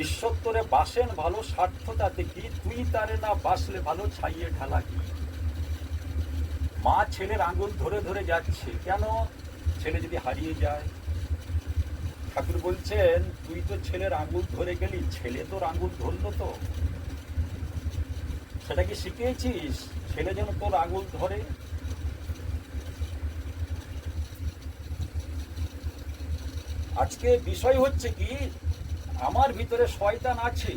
ঈশ্বর বাসেন ভালো স্বার্থতাতে কি? তুই তারে না বাসলে ভালো ছাইয়ে ঢালা কি? মা ছেলের আঙুল ধরে ধরে যাচ্ছে। কেন? ছেলে যদি হারিয়ে যায়। ঠাকুর বলছেন, তুই তো ছেলের আঙুল ধরে গেলি, ছেলে তোর আঙুল ধরলো তো। সেটা কি শিখিয়েছিস? ছেলে যেন তোর আঙুল ধরে। আজকে বিষয় হচ্ছে কি আমার ভিতরে শয়তান আছে।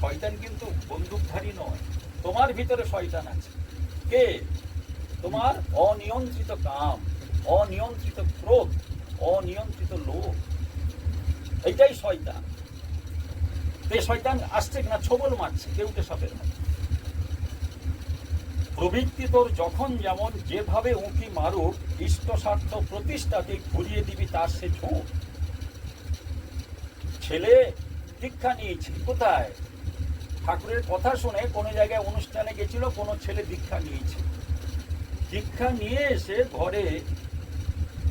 শয়তান কিন্তু বন্দুকধারী নয়। তোমার ভিতরে শয়তান আছে। কে? তোমার অনিয়ন্ত্রিত কাম, অনিয়ন্ত্রিত ক্রোধ, অনিয়ন্ত্রিত লোভ। এইটাই শয়তান। এই শয়তান আসছে কিনা ছবল মারছে কেউটে সাপের মতো। প্রবৃত্তি তোর যখন যেমন, যেভাবে উঁকি মারুক ইষ্ট স্বার্থ প্রতিষ্ঠাতে ঘুরিয়ে দিবি, তার সে ঝোঁক। ছেলে দীক্ষা নিয়েছে। কোথায়? ঠাকুরের কথা শুনে কোনো জায়গায় অনুষ্ঠানে গেছিল, কোনো ছেলে দীক্ষা নিয়েছে। দীক্ষা নিয়ে এসে ঘরে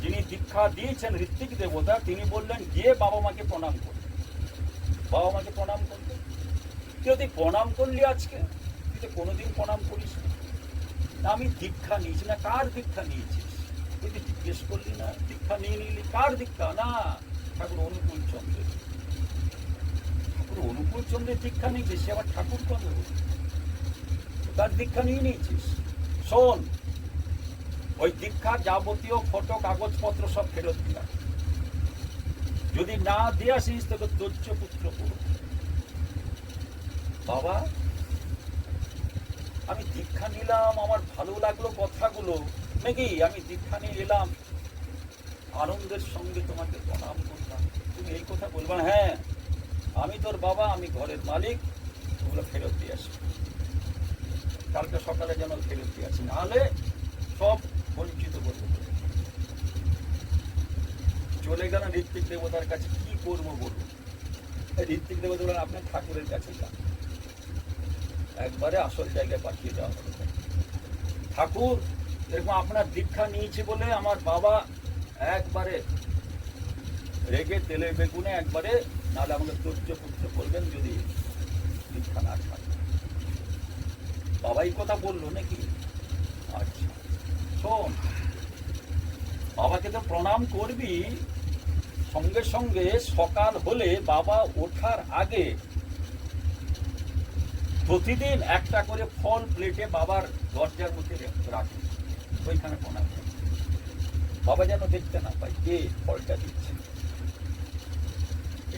যিনি দীক্ষা দিয়েছেন ঋত্বিক দেবতা, তিনি বললেন, গিয়ে বাবা মাকে প্রণাম করতে বাবা মাকে প্রণাম তুই তুই প্রণাম করলি আজকে? তুই তো কোনোদিন প্রণাম করিস না। আমি দীক্ষা নিয়েছি। না, কার দীক্ষা নিয়েছিস? তুই জিজ্ঞেস করলি না। দীক্ষা নিয়ে নিলি। কার দীক্ষা? না, ঠাকুর অনুকূল চন্দ্রের। ঠাকুর অনুকূল চন্দ্রের দীক্ষা নিয়েছিস সে আবার ঠাকুর হলো? তার দীক্ষা নিয়ে নিয়েছিস। শোন, ওই দীক্ষার যাবতীয় ফটো, কাগজপত্র সব ফেরত দিলাম। যদি না দিয়ে আসিস তবে দৈত্য পুত্র বাবা, আমি দীক্ষা নিলাম, আমার ভালো লাগল কথাগুলো। নাকি আমি দীক্ষা নিয়ে এলাম। আনন্দের সঙ্গে তোমাকে প্রণাম করলাম। তুমি এই কথা বলবা হ্যাঁ। আমি তোর বাবা, আমি ঘরের মালিক, ওগুলো ফেরত দিয়ে আসি। কালকে সকালে যেন ফেরত দিয়ে আসি, নাহলে সব বঞ্চিত করব। চলে গেল ঋত্বিক দেবতার কাছে, কি করব এই ঋত্বিক দেবতা বলেন আপনার ঠাকুরের কাছে যান একবারে আসল জায়গায় পাঠিয়ে দেওয়া হলো। ঠাকুর, এরকম আপনার দীক্ষা নিয়েছি বলে আমার বাবা একবারে রেগে তেলে বেগুনে একবারে নাহলে আমাকে তর্য করতে বলবেন যদি দীক্ষা না ছাড়ে বাবাই কথা বলল নাকি? আচ্ছা শোন, বাবাকে তো প্রণাম করবি, সঙ্গে সঙ্গে সকাল হলে বাবা ওঠার আগে প্রতিদিন একটা করে ফল প্লেটে বাবার দরজার মধ্যে রাখে। ওইখানে প্রণাম। বাবা যেন দেখতে না পায়, কে ফলটা দিচ্ছে?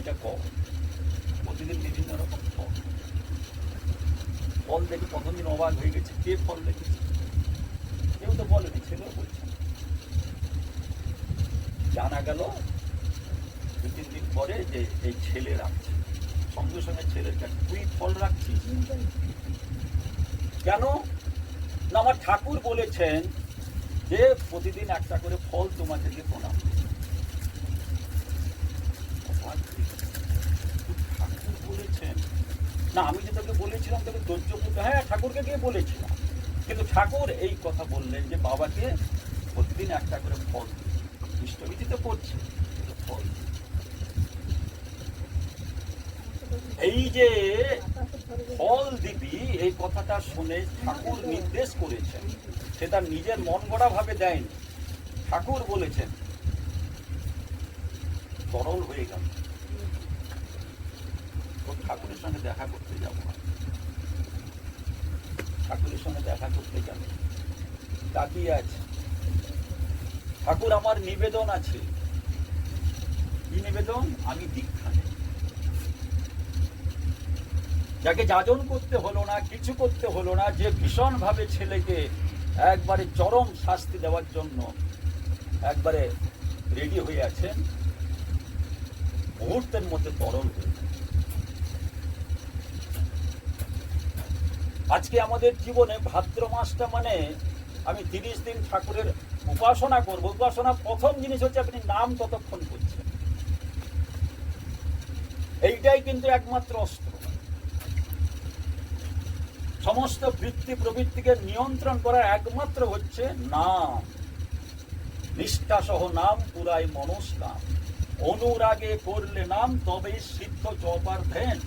এটা কম প্রতিদিন বিভিন্ন রকম ফল ফল দেখে প্রথম দিন অবাক হয়ে গেছে, কে ফল দেখেছে? কেউ তো বলেনি ছেলেও বলছে। জানা গেল দু তিন দিন পরে যে এই ছেলে রাখছে, সঙ্গে সঙ্গে ছেলের কাছে তুই ফল রাখছিস কেন? না, আমার ঠাকুর বলেছেন যে প্রতিদিন একটা করে ফল তোমাকে দিয়ে প্রণাম করতে। ঠাকুর বলেছেন না, আমি যে তোকে বলেছিলাম, তোকে ধৈর্য করতে হ্যাঁ ঠাকুরকে গিয়ে বলেছিলাম। কিন্তু ঠাকুর এই কথা বললেন যে, বাবাকে প্রতিদিন একটা করে ফল ইষ্টবিধি তো করছে ফল এই যে ফল দিবি, এই কথাটা শুনে ঠাকুর নির্দেশ করেছেন। সে তার নিজের মন গড়া ভাবে দেয়নি। ঠাকুর বলেছেন, তরল হয়ে গেল। ঠাকুরের সঙ্গে দেখা করতে যাব। ঠাকুরের সঙ্গে দেখা করতে যাবে। তাকিয়ে আছে। ঠাকুর আমার নিবেদন আছে। কি নিবেদন? আমি দীক্ষা নেই। যাকে যাজন করতে হলো না, কিছু করতে হলো না, যে ভীষণ ভাবে ছেলেকে একবারে চরম শাস্তি দেওয়ার জন্য একবারে রেডি হয়ে আছেন, মুহূর্তের মধ্যে তরল হয়ে যায়। আজকে আমাদের জীবনে ভাদ্র মাসটা মানে আমি তিরিশ দিন ঠাকুরের উপাসনা করব। উপাসনা প্রথম জিনিস হচ্ছে আপনি নাম কতক্ষণ করছেন। এইটাই কিন্তু একমাত্র অস্ত্র। সমস্ত বৃত্তি প্রবৃত্তিকে নিয়ন্ত্রণ করার একমাত্র হচ্ছে নাম। নিষ্ঠা সহ নাম পুরাই মনস নাম অনুরাগে করলে নাম তবে সিদ্ধ জপার ধ্যান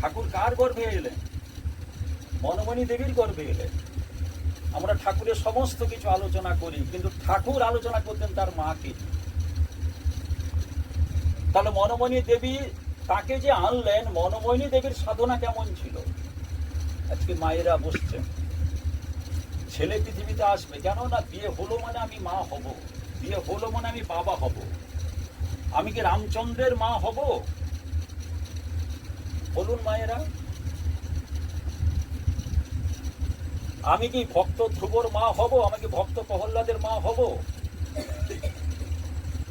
ঠাকুর কার গর্ভে এলেন মনমণি দেবীর গর্ভে এলেন আমরা ঠাকুরের সমস্ত কিছু আলোচনা করি, কিন্তু ঠাকুর আলোচনা করতেন তার মাকে। তাহলে মনমণি দেবী তাকে যে আনলেন, মনমণি দেবীর সাধনা কেমন ছিল? আজকে মায়েরা বসছেন। ছেলে পৃথিবীতে আসবে। কেন না বিয়ে হলো মানে আমি মা হব। বিয়ে হলো মানে আমি বাবা হব। আমি কি রামচন্দ্রের মা হব? বলুন মায়েরা। আমি কি ভক্ত ধ্রুবর মা হব? আমি কি ভক্ত প্রহ্লাদের মা হব?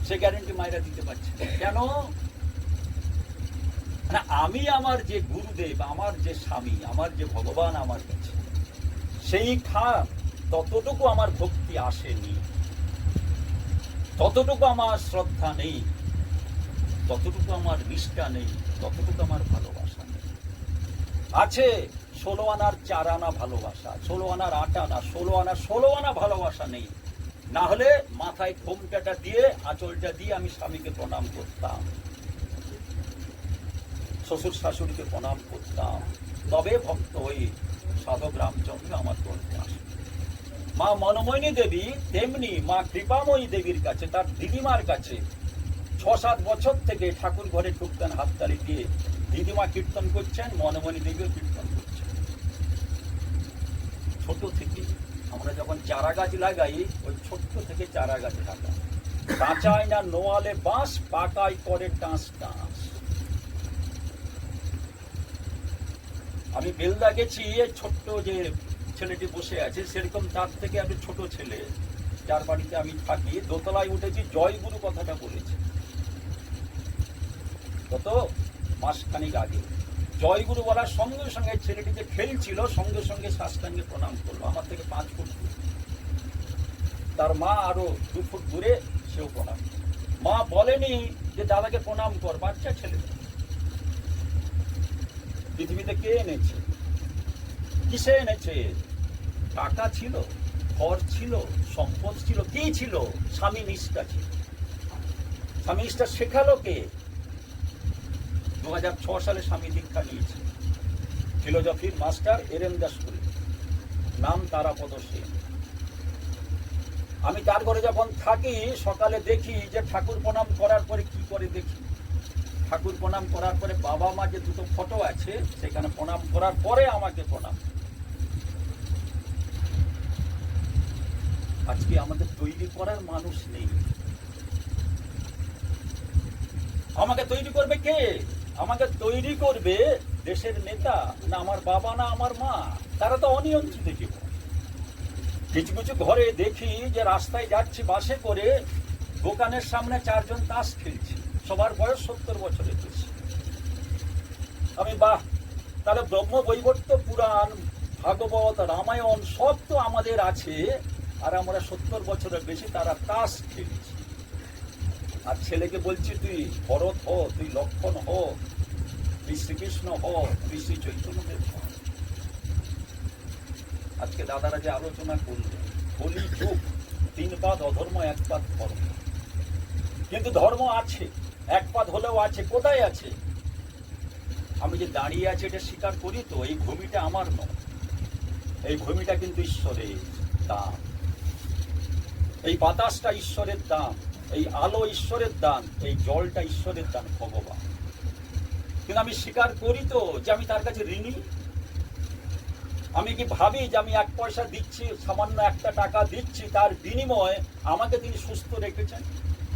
সে গ্যারেন্টি মায়েরা দিতে পারছে কেন? না, আমি আমার যে গুরুদেব, আমার যে স্বামী, আমার যে ভগবান আমার কাছে, সেই খান ততটুকু আমার ভক্তি আসেনি। ততটুকু আমার শ্রদ্ধা নেই। ততটুকু আমার নিষ্ঠা নেই। ততটুকু আমার নেই আছে। ষোলো আনার চার আনা ভালোবাসা ষোলো আনার আট আনা ষোলো আনা ষোলো আনা ভালোবাসা নেই। না হলে মাথায় ঘোমটাটা দিয়ে, আঁচলটা দিয়ে আমি স্বামীকে প্রণাম করতাম। শ্বশুর শাশুড়িকে প্রণাম করতাম। তবে ভক্ত হয়ে সাধক রামচন্দ্র আমার গর্ভে আসে। মা মনময়নী দেবী তেমনি মা কৃপাময়ী দেবীর কাছে, তার দিদিমার কাছে ছ সাত বছর থেকে ঠাকুর ঘরে ঢুকতেন, হাততালি দিয়ে দিদিমা কীর্তন করছেন, মনমণি দেবীও কীর্তন করছেন। ছোট থেকে আমরা যখন চারা গাছ লাগাই, ওই ছোট্ট থেকে চারা গাছ লাগাই। কাঁচায় না নোয়ালে বাঁশ, পাকায় করে টাঁস টাঁস। আমি বেলদা গেছি ছোট্ট যে ছেলেটি বসে আছে, সেরকম তার থেকে আমি ছোট ছেলে। যার বাড়িতে আমি থাকি, দোতলায় উঠেছি, জয়গুরু কথাটা বলেছে। গত মাসখানিক আগে। জয়গুরু বলার সঙ্গে সঙ্গে ছেলেটি যে খেলছিল, সঙ্গে সঙ্গে সাষ্টাঙ্গে প্রণাম করল। আমার থেকে পাঁচ ফুট। তার মা আরও দু ফুট দূরে, সেও প্রণাম মা বলেনি যে, দাদাকে প্রণাম কর, বাচ্চা ছেলে। পৃথিবীতে কে এনেছে? কিসে এনেছে? টাকা ছিল, ঘর ছিল, সম্পদ ছিল, কি ছিল? স্বামী নিষ্ঠা ছিল। স্বামী নিষ্ঠা শেখালো কে? দু সালে স্বামী দীক্ষা নিয়েছে ফিলোজফির মাস্টার এরেন দাসপুরি নাম তারাপদ সেন আমি তার ঘরে যখন থাকি, সকালে দেখি যে ঠাকুর প্রণাম করার পরে কি করে দেখি? ঠাকুর প্রণাম করার পরে বাবা মা যে দুটো ফটো আছে, সেখানে প্রণাম করার পরে আমাকে প্রণাম। আজকে আমাদের তৈরি করার মানুষ নেই। আমাকে তৈরি করবে কে? আমাকে তৈরি করবে দেশের নেতা, না আমার বাবা, না আমার মা। তারা তো অনিয়ন্ত্রিত জীবন কিছু কিছু ঘরে দেখি যে রাস্তায় যাচ্ছি বাসে করে, দোকানের সামনে চারজন তাস খেলছে। সবার বয়স সত্তর বছরের বেশি। আমি, বাহ, তাহলে ব্রহ্ম বৈবর্ত, পুরাণ, ভাগবত, রামায়ণ সব তো আমাদের আছে, আর আমরা সত্তর বছরের বেশি তারা তাস খেলছি। আর ছেলেকে বলছি, তুই ভরত হ, তুই লক্ষণ হ, তুই শ্রীকৃষ্ণ হ, তুই শ্রী চৈতন্যদেব হ। আজকে দাদারা যে আলোচনা করলেন কলি যুগ তিন পাদ অধর্ম, এক পাদ ধর্ম কিন্তু ধর্ম আছে, এক পাদ হলেও আছে, কোথায় আছে? আমি যে দাঁড়িয়ে আছি, এটা স্বীকার করি তো, এই ভূমিটা আমার নয়। এই ভূমিটা কিন্তু ঈশ্বরের দাম এই বাতাসটা ঈশ্বরের দান। এই আলো ঈশ্বরের দান, এই জলটা ঈশ্বরের দান, ভগবান। কিন্তু আমি স্বীকার করি তো যে আমি তার কাছে ঋণী। আমি কি ভাবি যে আমি এক পয়সা দিচ্ছি, সামান্য একটা টাকা দিচ্ছি, তার বিনিময়ে আমাকে তিনি সুস্থ রেখেছেন?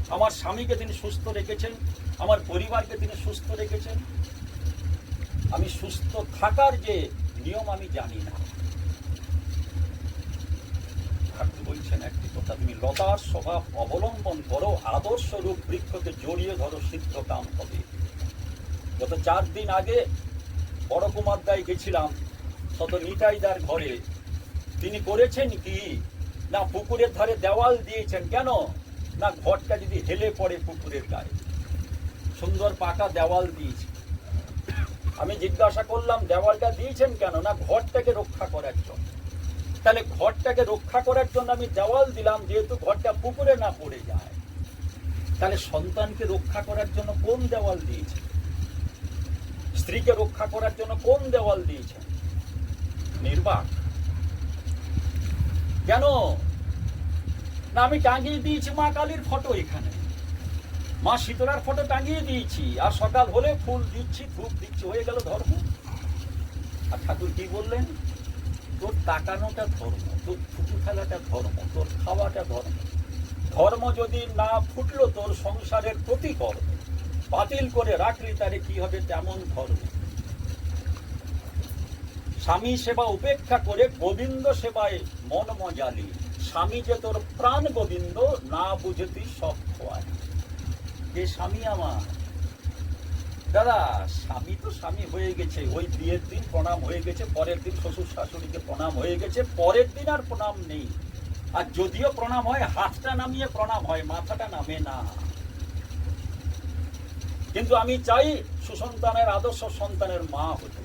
আমার স্বামীকে তিনি সুস্থ রেখেছেন? আমার পরিবারকে তিনি সুস্থ রেখেছেন? আমি সুস্থ থাকার যে নিয়ম আমি জানি না ঠাকুর বলছেন কথা তুমি লতার স্বভাব অবলম্বন করো, আদর্শ রূপ বৃক্ষকে জড়িয়ে ধরো, সিদ্ধ কাম হবে। গত চার দিন আগে বড় কুমারদায় গেছিলাম শত নিতাইদার ঘরে। তিনি করেছেন কি? না পুকুরের ধারে দেওয়াল দিয়েছেন কেন? না ঘরটা যদি হেলে পড়ে পুকুরের গায়ে। সুন্দর পাকা দেওয়াল দিয়েছে। আমি জিজ্ঞাসা করলাম, দেওয়ালটা দিয়েছেন কেন? না ঘরটাকে রক্ষা করার জন্য। তাহলে ঘরটাকে রক্ষা করার জন্য আমি দেওয়াল দিলাম, যেহেতু ঘরটা পুকুরে না পড়ে যায়। তাহলে সন্তানকে রক্ষা করার জন্য কোন দেওয়াল দিয়েছে? স্ত্রীকে রক্ষা করার জন্য কোন দেওয়াল দিয়েছে? নির্বাক। কেন? না, আমি টাঙিয়ে দিয়েছি মা কালীর ফটো এখানে। মা শীতলার ফটো টাঙিয়ে দিয়েছি, আর সকাল হলে ফুল দিচ্ছি, ধূপ দিচ্ছি, হয়ে গেল ধর্ম। আর ঠাকুর কি বললেন? তোর তাকানোটা ধর্ম, তোর ফুটু খেলাটা ধর্ম, তোর খাওয়াটা ধর্ম। ধর্ম যদি না ফুটলো তোর সংসারের প্রতি কর্ম বাতিল করে রাখলি তারে কি হবে? তেমন ধর্ম। স্বামী সেবা উপেক্ষা করে গোবিন্দ সেবায় মন মজালি। স্বামী যে তোর প্রাণ গোবিন্দ, না বুঝতি সব খোয়ায়। যে স্বামী আমার দাদা, স্বামী তো স্বামী হয়ে গেছে। ওই বিয়ের দিন প্রণাম হয়ে গেছে, পরের দিন শ্বশুর শাশুড়িকে প্রণাম হয়ে গেছে, পরের দিন আর প্রণাম নেই। আর যদিও প্রণাম হয়, হাতটা নামিয়ে প্রণাম হয়, মাথাটা নামে না। কিন্তু আমি চাই সুসন্তানের, আদর্শ সন্তানের মা হতে।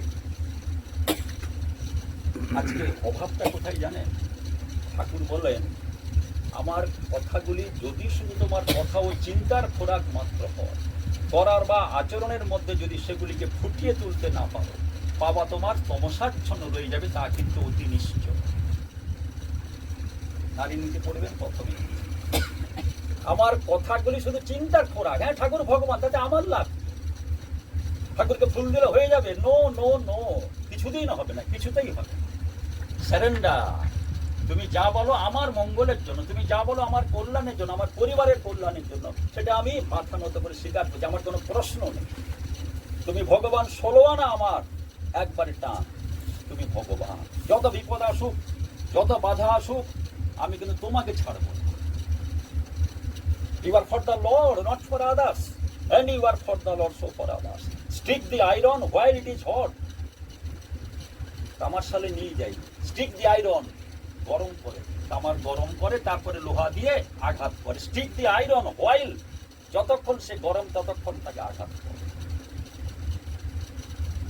আজকে অভাবটা কোথায় জানেন? ঠাকুর বলেন, আমার কথাগুলি যদি শুধু তোমার কথা ও চিন্তার খোরাক মাত্র হয় করার বা আচরণের মধ্যে যদি সেগুলিকে ফুটিয়ে তুলতে না পারো বাবা তোমার তমসাচ্ছন্ন রয়ে যাবে, তা কিন্তু অতি নিশ্চয়। নারী নীতি পড়বেন প্রথমে। আমার কথাগুলি শুধু চিন্তার খোরাক। হ্যাঁ ঠাকুর ভগবান, তাতে আমার লাভ ঠাকুরকে ফুল দিলে হয়ে যাবে? নো নো নো কিছুতেই না হবে না, কিছুতেই হবে স্যারেন্ডার তুমি যা বলো আমার মঙ্গলের জন্য তুমি যা বলো আমার কল্যাণের জন্য আমার পরিবারের কল্যাণের জন্য সেটা আমি মাথা নত করে স্বীকার করছি আমার কোনো প্রশ্ন নেই তুমি ভগবান ষোলো আনা আমার একবারে টান তুমি ভগবান যত বিপদ আসুক যত বাধা আসুক আমি কিন্তু তোমাকে ছাড়বো না You are for the Lord, not for others. And you are for the Lord, so for others. Stick the iron while it is hot. সালে নিয়ে যাই স্টিক দি আয়রন গরম করে, তামার গরম করে, তারপরে লোহা দিয়ে আঘাত করে। স্টিক দিয়ে আয়রন অয়েল যতক্ষণ সে গরম, ততক্ষণ তাকে আঘাত করে।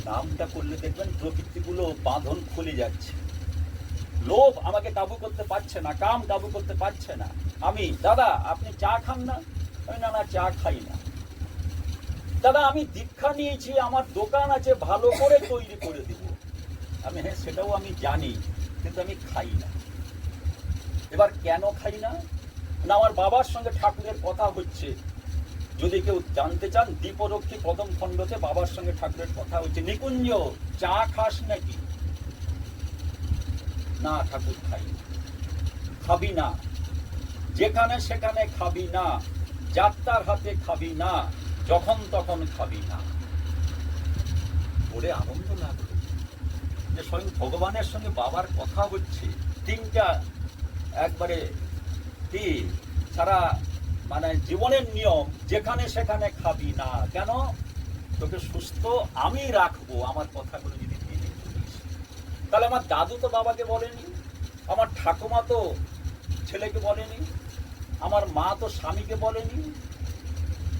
নামটা করলে দেখবেন প্রকৃতিগুলো বাঁধন খুলে যাচ্ছে। লোভ আমাকে কাবু করতে পারছে না, কাম কাবু করতে পারছে না। আমি, দাদা, আপনি চা খান না? আমি, না না, চা খাই না। দাদা, আমি দীক্ষা নিয়েছি, আমার দোকান আছে, ভালো করে তৈরি করে দিব। আমি হ্যাঁ সেটাও আমি জানি, কিন্তু আমি খাই না। এবার কেন খাই না? না, আমার বাবার সঙ্গে ঠাকুরের কথা হচ্ছে। যদি কেউ জানতে চান দীপরক্ষী কদম খণ্ডতে বাবার সঙ্গে ঠাকুরের কথা হচ্ছে। নিকুঞ্জ, চা খাস নাকি? না, ঠাকুর খাই খাবি না। যেখানে সেখানে খাবি না। যাত্রার হাতে খাবি না। যখন তখন খাবি না। ওরে আনন্দ লাগল। যে স্বয়ং ভগবানের সঙ্গে বাবার কথা হচ্ছে। তিনটা একবারে কি? সারা মানে জীবনের নিয়ম, যেখানে সেখানে খাবি না। কেন? তোকে সুস্থ আমি রাখব, আমার কথাগুলো যদি মেনে চলিস। তাহলে আমার দাদু তো বাবাকে বলেনি, আমার ঠাকুমা তো ছেলেকে বলেনি, আমার মা তো স্বামীকে বলেনি।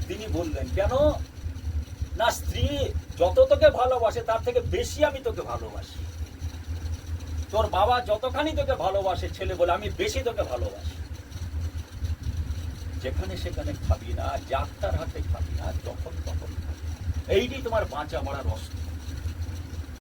তিনি বললেন, কেন? না, স্ত্রী যত তোকে ভালোবাসে, তার থেকে বেশি আমি তোকে ভালোবাসি। তোর বাবা যতখানি তোকে ভালোবাসে ছেলে বলে, আমি বেশি তোকে ভালোবাসি যেখানে সেখানে খাবি না, যাত্রার হাতে খাবি না, যখন তখন খাবি। এইটি তোমার বাঁচা মরার অস্ত্র